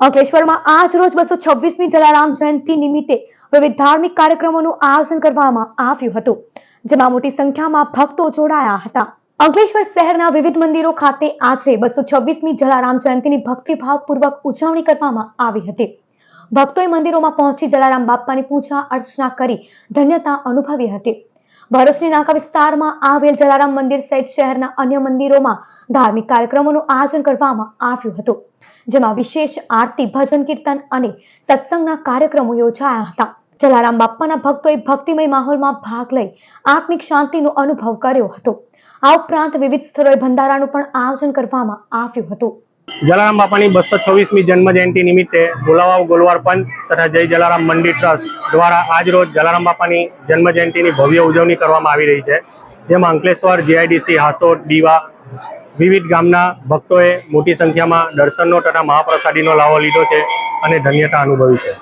અંકલેશ્વરમાં આજ રોજ બસો છવ્વીસમી જલારામ જયંતિ નિમિત્તે વિવિધ ધાર્મિક કાર્યક્રમોનું આયોજન કરવામાં આવ્યું હતું, જેમાં મોટી સંખ્યામાં ભક્તો જોડાયા હતા. અંકલેશ્વર શહેરના વિવિધ મંદિરો ખાતે આજે બસો છવ્વીસમી જલારામ જયંતિની ભક્તિભાવપૂર્વક ઉજવણી કરવામાં આવી હતી. ભક્તોએ મંદિરોમાં પહોંચી જલારામ બાપાની પૂજા અર્ચના કરી ધન્યતા અનુભવી હતી. ભરૂચની નાકા વિસ્તારમાં આવેલ જલારામ મંદિર સહિત શહેરના અન્ય મંદિરોમાં ધાર્મિક કાર્યક્રમોનું આયોજન કરવામાં આવ્યું હતું. જેમાં વિશેષ આરતી, ભજન, કીર્તન અને સત્સંગના કાર્યક્રમો યોજાયા હતા. જલારામ બાપાના ભક્તોએ ભક્તિમય માહોલમાં ભાગ લઈ આત્મિક શાંતિનો અનુભવ કર્યો હતો. આ ઉપરાંત વિવિધ સ્થળોએ ભંડારાનું પણ આયોજન કરવામાં આવ્યું હતું. જલારામ બાપાની બસો છવ્વીસમી જન્મ જયંતિ નિમિત્તે ભોલાવાવ ગોલવાર પંચ તથા જય જલારામ મંદિર ટ્રસ્ટ દ્વારા આજ રોજ જલારામ બાપાની જન્મ જયંતિની ભવ્ય ઉજવણી કરવામાં આવી રહી છે. જેમાં અંકલેશ્વર જીઆઈડીસી હાસોટ, દીવા વિવિધ ગામના ભક્તોએ મોટી સંખ્યામાં દર્શનનો તથા મહાપ્રસાદીનો લાવો લીધો છે અને ધન્યતા અનુભવી છે.